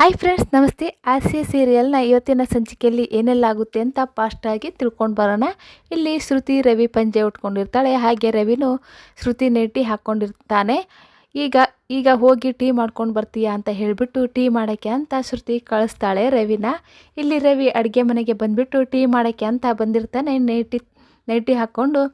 Hi friends ನಮಸ್ತೆ. ಆಸಿಯ ಸೀರಿಯಲ್ನ ಇವತ್ತಿನ ಸಂಚಿಕೆಯಲ್ಲಿ ಏನೆಲ್ಲ ಆಗುತ್ತೆ ಅಂತ ಫಾಸ್ಟಾಗಿ ತಿಳ್ಕೊಂಡು ಬರೋಣ. ಇಲ್ಲಿ ಶ್ರುತಿ ರವಿ ಪಂಜೆ ಉಟ್ಕೊಂಡಿರ್ತಾಳೆ. ಹಾಗೆ ರವಿನೂ ಶ್ರುತಿ ನೆಟ್ಟಿ ಹಾಕ್ಕೊಂಡಿರ್ತಾನೆ ಈಗ ಈಗ ಹೋಗಿ ಟೀ ಮಾಡ್ಕೊಂಡು ಬರ್ತೀಯಾ ಅಂತ ಹೇಳಿಬಿಟ್ಟು ಟೀ ಮಾಡೋಕ್ಕೆ ಅಂತ ಶ್ರುತಿ ಕಳಿಸ್ತಾಳೆ ರವಿನ. ಇಲ್ಲಿ ರವಿ ಅಡುಗೆ ಮನೆಗೆ ಬಂದುಬಿಟ್ಟು ಟೀ ಮಾಡೋಕ್ಕೆ ಅಂತ ಬಂದಿರ್ತಾನೆ. ನೈಟಿ ನೈಟಿ ಹಾಕ್ಕೊಂಡು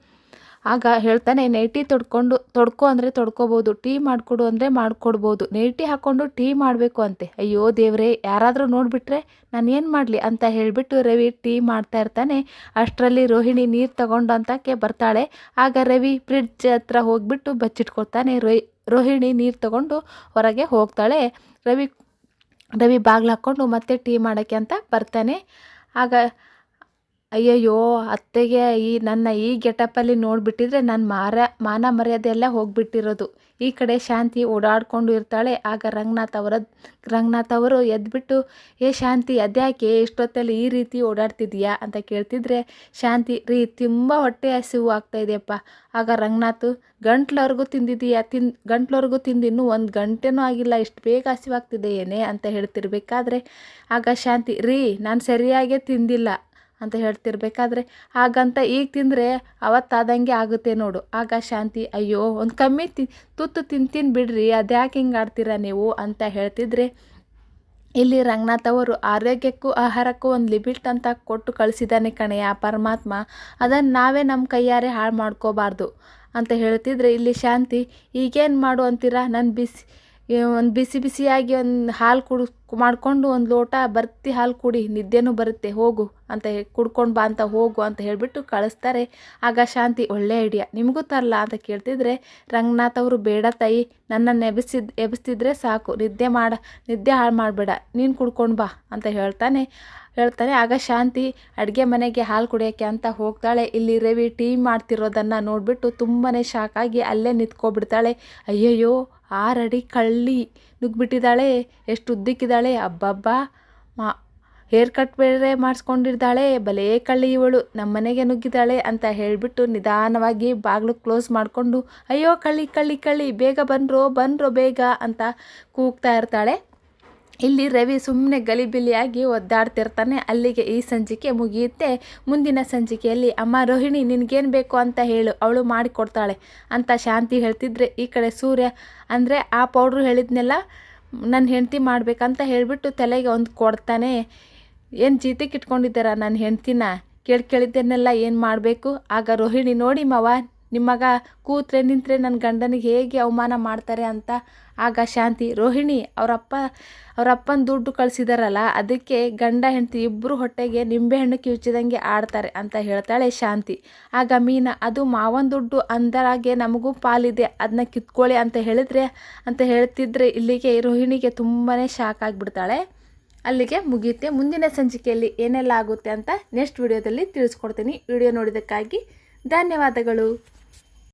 ಆಗ ಹೇಳ್ತಾನೆ ನೈಟಿ ತೊಡ್ಕೊಂಡು, ತೊಡ್ಕೊ ಅಂದರೆ ತೊಡ್ಕೊಬೋದು, ಟೀ ಮಾಡಿಕೊಡು ಅಂದರೆ ಮಾಡಿಕೊಡ್ಬೋದು ನೈಟಿ ಹಾಕ್ಕೊಂಡು ಟೀ ಮಾಡಬೇಕು ಅಂತೆ. ಅಯ್ಯೋ ದೇವ್ರೆ, ಯಾರಾದರೂ ನೋಡಿಬಿಟ್ರೆ ನಾನು ಏನು ಮಾಡಲಿ? ಅಂತ ಹೇಳಿಬಿಟ್ಟು ರವಿ ಟೀ ಮಾಡ್ತಾ ಇರ್ತಾನೆ. ಅಷ್ಟರಲ್ಲಿ ರೋಹಿಣಿ ನೀರು ತಗೊಂಡು ಅಂತಕ್ಕೆ ಬರ್ತಾಳೆ. ಆಗ ರವಿ ಫ್ರಿಡ್ಜ್ ಹತ್ರ ಹೋಗಿಬಿಟ್ಟು ಬಚ್ಚಿಟ್ಕೊಳ್ತಾನೆ. ರೋಹಿ ರೋಹಿಣಿ ನೀರು ತಗೊಂಡು ಹೊರಗೆ ಹೋಗ್ತಾಳೆ. ರವಿ ರವಿ ಬಾಗ್ಲು ಹಾಕ್ಕೊಂಡು ಮತ್ತೆ ಟೀ ಮಾಡೋಕ್ಕೆ ಅಂತ ಬರ್ತಾನೆ. ಆಗ ಅಯ್ಯಯ್ಯೋ, ಅತ್ತೆಗೆ ಈ ನನ್ನ ಈ ಗೆಟಪ್ಪಲ್ಲಿ ನೋಡಿಬಿಟ್ಟಿದ್ರೆ ನನ್ನ ಮಾರ, ಮಾನ ಮರ್ಯಾದೆ ಎಲ್ಲ ಹೋಗ್ಬಿಟ್ಟಿರೋದು. ಈ ಕಡೆ ಶಾಂತಿ ಓಡಾಡ್ಕೊಂಡು ಇರ್ತಾಳೆ. ಆಗ ರಂಗನಾಥ್ ಅವರ, ರಂಗನಾಥ್ ಅವರು ಎದ್ಬಿಟ್ಟು, ಏ ಶಾಂತಿ, ಅದ್ಯಾಕೆ ಇಷ್ಟೊತ್ತಲ್ಲಿ ಈ ರೀತಿ ಓಡಾಡ್ತಿದ್ಯಾ ಅಂತ ಕೇಳ್ತಿದ್ರೆ, ಶಾಂತಿ, ರೀ, ತುಂಬ ಹೊಟ್ಟೆ ಹಸಿವು ಆಗ್ತಾ ಇದೆಯಪ್ಪ. ಆಗ ರಂಗನಾಥ್, ಗಂಟ್ಲವರೆಗೂ ತಿಂದಿದೀಯಾ ತಿನ್, ಗಂಟ್ಲವರೆಗೂ ತಿಂದು ಇನ್ನೂ ಒಂದು ಗಂಟೆನೂ ಆಗಿಲ್ಲ. ಇಷ್ಟು ಬೇಗ ಹಸಿವಾಗ್ತಿದೆ ಏನೇ? ಅಂತ ಹೇಳ್ತಿರ್ಬೇಕಾದ್ರೆ, ಆಗ ಶಾಂತಿ, ರೀ, ನಾನು ಸರಿಯಾಗೇ ತಿಂದಿಲ್ಲ. ಅಂತ ಹೇಳ್ತಿರ್ಬೇಕಾದ್ರೆ, ಹಾಗಂತ ಈಗ ತಿಂದರೆ ಅವತ್ತಾದಂಗೆ ಆಗುತ್ತೆ ನೋಡು. ಆಗ ಶಾಂತಿ, ಅಯ್ಯೋ, ಒಂದು ಕಮ್ಮಿ ತಿ, ತುತ್ತು ತಿಂತೀನಿ ಬಿಡ್ರಿ ಅದ್ಯಾಕೆ ಹಿಂಗೆ ಆಡ್ತೀರಾ ನೀವು? ಅಂತ ಹೇಳ್ತಿದ್ರೆ, ಇಲ್ಲಿ ರಂಗನಾಥ್ ಅವರು, ಆರೋಗ್ಯಕ್ಕೂ ಆಹಾರಕ್ಕೂ ಒಂದು ಲಿಮಿಟ್ ಅಂತ ಕೊಟ್ಟು ಕಳಿಸಿದ್ದಾನೆ ಕಣೆಯ ಪರಮಾತ್ಮ. ಅದನ್ನು ನಾವೇ ನಮ್ಮ ಕೈಯಾರೆ ಹಾಳು ಮಾಡ್ಕೋಬಾರ್ದು. ಅಂತ ಹೇಳ್ತಿದ್ರೆ, ಇಲ್ಲಿ ಶಾಂತಿ, ಈಗೇನು ಮಾಡು ಅಂತೀರಾ? ನನ್ನ ಬಿಸಿ, ಒಂದು ಬಿಸಿ ಬಿಸಿಯಾಗಿ ಒಂದು ಹಾಲು ಕುಡು ಮಾಡಿಕೊಂಡು ಒಂದು ಲೋಟ ಬರ್ತಿ ಹಾಲು ಕುಡಿ, ನಿದ್ದೆನೂ ಬರುತ್ತೆ, ಹೋಗು ಅಂತ ಕುಡ್ಕೊಂಡು ಬಾ ಅಂತ ಹೋಗು ಅಂತ ಹೇಳಿಬಿಟ್ಟು ಕಳಿಸ್ತಾರೆ. ಆಗ ಶಾಂತಿ, ಒಳ್ಳೆ ಐಡಿಯಾ ನಿಮಗೂ ತರಲ್ಲ ಅಂತ ಕೇಳ್ತಿದ್ರೆ, ರಂಗನಾಥ್ ಅವರು ಬೇಡ ತಾಯಿ, ನನ್ನನ್ನು ಎಬ್ಸಿದ್ ಎಬ್ಸ್ತಿದ್ರೆ ಸಾಕು, ನಿದ್ದೆ ಮಾಡ, ನಿದ್ದೆ ಹಾಳು ಮಾಡಬೇಡ, ನೀನು ಕುಡ್ಕೊಂಡು ಬಾ ಅಂತ ಹೇಳ್ತಾನೆ. ಹೇಳ್ತಾನೆ. ಆಗ ಶಾಂತಿ ಅಡುಗೆ ಮನೆಗೆ ಹಾಲು ಕುಡಿಯೋಕ್ಕೆ ಅಂತ ಹೋಗ್ತಾಳೆ. ಇಲ್ಲಿ ರವಿ ಟೀ ಮಾಡ್ತಿರೋದನ್ನು ನೋಡಿಬಿಟ್ಟು ತುಂಬಾ ಶಾಕಾಗಿ ಅಲ್ಲೇ ನಿಂತ್ಕೊಬಿಡ್ತಾಳೆ. ಅಯ್ಯಯ್ಯೋ, ಆರಡಿ ಕಳ್ಳಿ ನುಗ್ಗಿಬಿಟ್ಟಿದ್ದಾಳೆ ಎಷ್ಟು ಉದ್ದಕ್ಕಿದ್ದಾಳೆ, ಅಬ್ಬಬ್ಬಾ. ಮಾ, ಹೇರ್ ಕಟ್ ಬೇರೆ ಮಾಡಿಸ್ಕೊಂಡಿದ್ದಾಳೆ ಬಲೇ ಕಳ್ಳಿ ಇವಳು ನಮ್ಮ ಮನೆಗೆ ನುಗ್ಗಿದ್ದಾಳೆ ಅಂತ ಹೇಳಿಬಿಟ್ಟು ನಿಧಾನವಾಗಿ ಬಾಗಿಲು ಕ್ಲೋಸ್ ಮಾಡಿಕೊಂಡು, ಅಯ್ಯೋ ಕಳ್ಳಿ ಕಳ್ಳಿ ಕಳ್ಳಿ, ಬೇಗ ಬನ್ರೋ ಬನ್ರೋ ಬೇಗ ಅಂತ ಕೂಗ್ತಾ ಇರ್ತಾಳೆ. ಇಲ್ಲಿ ರವಿ ಸುಮ್ಮನೆ ಗಲಿಬಿಲಿಯಾಗಿ ಒದ್ದಾಡ್ತಿರ್ತಾನೆ. ಅಲ್ಲಿಗೆ ಈ ಸಂಚಿಕೆ ಮುಗಿಯುತ್ತೆ. ಮುಂದಿನ ಸಂಚಿಕೆಯಲ್ಲಿ, ಅಮ್ಮ, ರೋಹಿಣಿ, ನಿನಗೇನು ಬೇಕು ಅಂತ ಹೇಳು. ಅವಳು ಮಾಡಿಕೊಡ್ತಾಳೆ ಅಂತ ಶಾಂತಿ ಹೇಳ್ತಿದ್ರೆ ಈ ಕಡೆ ಸೂರ್ಯ, ಅಂದರೆ ಆ ಪೌಡ್ರು ಹೇಳಿದ್ನೆಲ್ಲ ನನ್ನ ಹೆಂಡತಿ ಮಾಡಬೇಕಂತ ಹೇಳಿಬಿಟ್ಟು ತಲೆಗೆ ಒಂದು ಕೊಡ್ತಾನೆ. ಏನು ಜೀತಕ್ಕೆ ಇಟ್ಕೊಂಡಿದ್ದಾರ ನನ್ನ ಹೆಂಡ್ತಿನ? ಕೇಳಿ ಕೇಳಿದ್ದನ್ನೆಲ್ಲ ಏನು ಮಾಡಬೇಕು? ಆಗ ರೋಹಿಣಿ, ನೋಡಿ ಮವ ನಿಮ್ಮಗ ಕೂತ್ರೆ ನಿಂತರೆ ನನ್ನ ಗಂಡನಿಗೆ ಹೇಗೆ ಅವಮಾನ ಮಾಡ್ತಾರೆ ಅಂತ? ಆಗ ಶಾಂತಿ, ರೋಹಿಣಿ ಅವರಪ್ಪ, ಅವರಪ್ಪನ ದುಡ್ಡು ಕಳಿಸಿದಾರಲ್ಲ, ಅದಕ್ಕೆ ಗಂಡ ಹೆಂಡತಿ ಇಬ್ಬರು ಹೊಟ್ಟೆಗೆ ನಿಂಬೆಹಣ್ಣು ಕಿವುಚಿದಂಗೆ ಆಡ್ತಾರೆ ಅಂತ ಹೇಳ್ತಾಳೆ ಶಾಂತಿ. ಆಗ ಮೀನ, ಅದು ಮಾವನ ದುಡ್ಡು ಅಂದರಾಗೆ ನಮಗೂ ಪಾಲಿದೆ ಅದನ್ನ ಕಿತ್ಕೊಳ್ಳಿ ಅಂತ ಹೇಳಿದ್ರೆ, ಅಂತ ಹೇಳ್ತಿದ್ರೆ ಇಲ್ಲಿಗೆ ರೋಹಿಣಿಗೆ ತುಂಬಾ ಶಾಕ್ ಆಗಿಬಿಡ್ತಾಳೆ. ಅಲ್ಲಿಗೆ ಮುಗಿಯುತ್ತೆ ಮುಂದಿನ ಸಂಚಿಕೆಯಲ್ಲಿ ಏನೆಲ್ಲ ಆಗುತ್ತೆ ಅಂತ ನೆಕ್ಸ್ಟ್ ವಿಡಿಯೋದಲ್ಲಿ ತಿಳಿಸ್ಕೊಡ್ತೀನಿ. ವಿಡಿಯೋ ನೋಡಿದ್ದಕ್ಕಾಗಿ ಧನ್ಯವಾದಗಳು.